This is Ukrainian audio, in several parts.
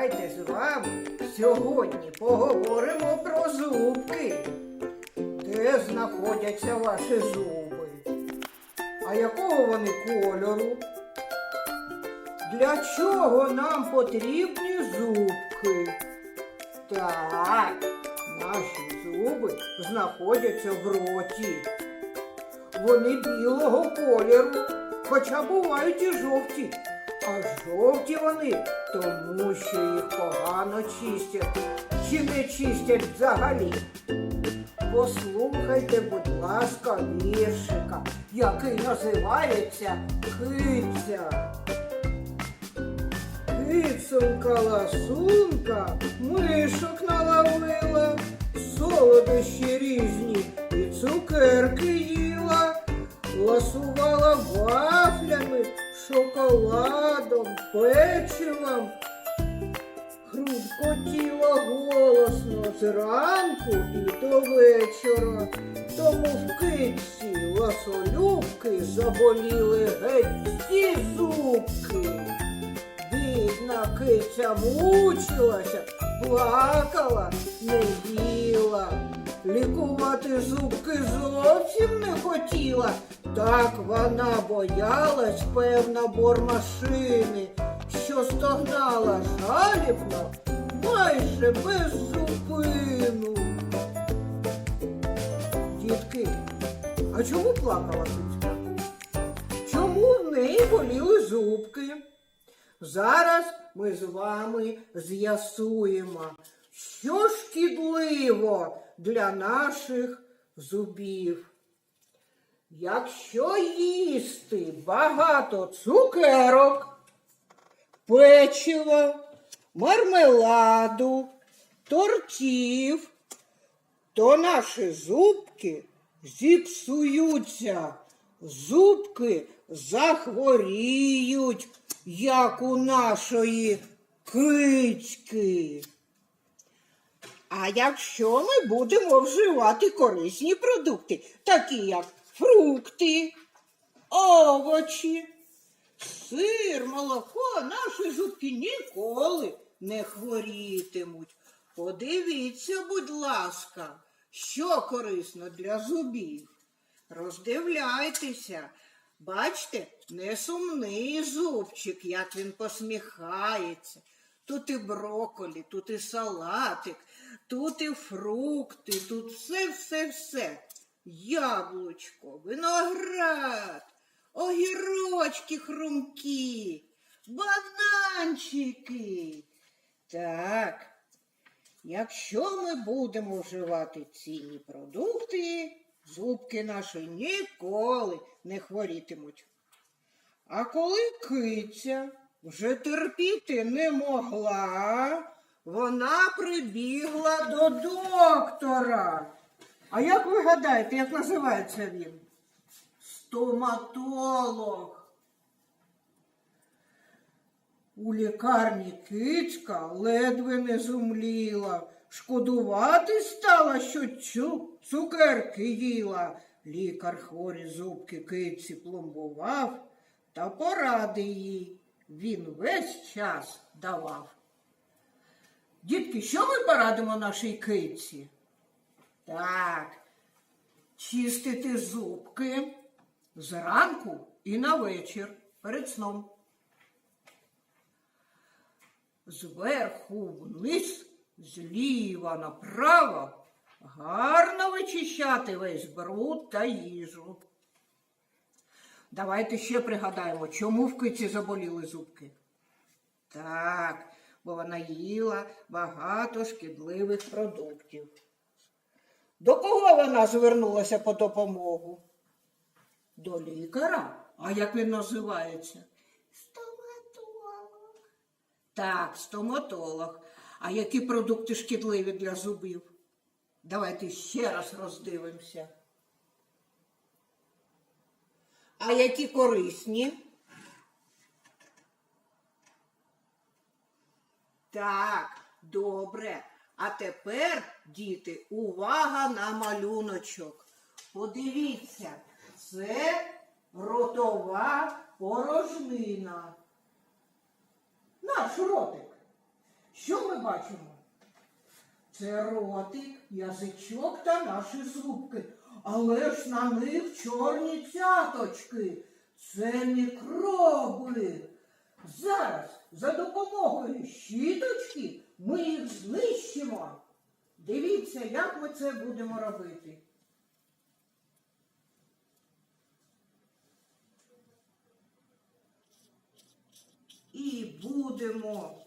Давайте з вами сьогодні поговоримо про зубки. Де знаходяться ваші зуби? А якого вони кольору? Для чого нам потрібні зубки? Так, наші зуби знаходяться в роті. Вони білого кольору, хоча бувають і жовті. А жовті вони, тому що їх погано чистять. Чи не чистять взагалі? Послухайте, будь ласка, віршика, який називається Киця. Кицонька ласунка мишок наловила, солодощі різні і цукерки їла, ласувала вафлями, шоколадом, печивом, хрупкотіла голосно зранку і до вечора. Тому в китці ласолюбки заболіли геть всі зубки. Бідна киця мучилася, плакала, не їла. Лікувати зубки зовсім не хотіла. Так вона боялась, певна, бормашини, що стогнала жалібно, майже без зупину. Дітки, а чому плакала кицька? Чому в неї боліли зубки? Зараз ми з вами з'ясуємо, що шкідливо для наших зубів. Якщо їсти багато цукерок, печива, мармеладу, тортів, то наші зубки зіпсуються, зубки захворіють, як у нашої кицьки. А якщо ми будемо вживати корисні продукти, такі як фрукти, овочі, сир, молоко, наші зубки ніколи не хворітимуть. Подивіться, будь ласка, що корисно для зубів. Роздивляйтеся. Бачите, не сумний зубчик, як він посміхається. Тут і броколі, тут і салатик, тут і фрукти, тут все-все-все. Яблучко, виноград, огірочки хрумкі, бананчики. Так, якщо ми будемо вживати цінні продукти, зубки наші ніколи не хворітимуть. А коли киця вже терпіти не могла, вона прибігла до доктора. А як ви гадаєте, як називається він? Стоматолог. У лікарні кицька ледве не зумліла. Шкодувати стала, що цукерки їла. Лікар хворі зубки киці пломбував та поради їй він весь час давав. Дітки, що ми порадимо нашій киці? Так, чистити зубки зранку і на вечір перед сном. Зверху вниз, зліва направо гарно вичищати весь бруд та їжу. Давайте ще пригадаємо, чому в киці заболіли зубки. Так, бо вона їла багато шкідливих продуктів. До кого вона звернулася по допомогу? До лікаря. А як він називається? Стоматолог. Так, стоматолог. А які продукти шкідливі для зубів? Давайте ще раз роздивимося. А які корисні? Так, добре. А тепер, діти, увага на малюночок. Подивіться, це ротова порожнина. наш ротик. Що ми бачимо? Це ротик, язичок та наші зубки. Але ж на них чорні цяточки. Це мікроби. Зараз за допомогою щіточки ми їх знищимо. Дивіться, як ми це будемо робити. І будемо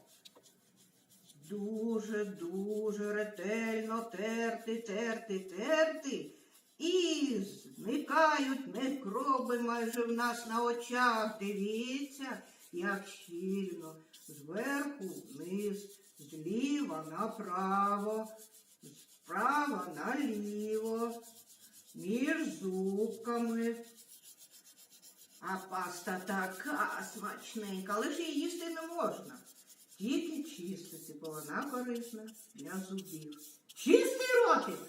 дуже-дуже ретельно терти, терти, терти. І зникають мікроби майже в нас на очах. Дивіться, як щільно. Зверху вниз, зліва направо, справа наліво, між зубками. А паста така смачненька, але ж її їсти не можна. Тільки чистити, бо вона корисна для зубів. Чистий ротик!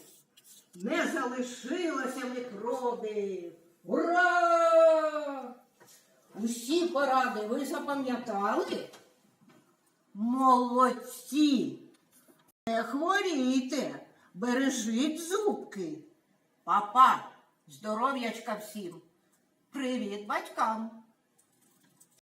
Не залишилося мікробів. Ура! Усі поради ви запам'ятали? Молодці! Не хворійте, бережіть зубки. Папа, здоров'ячка всім. Привіт батькам.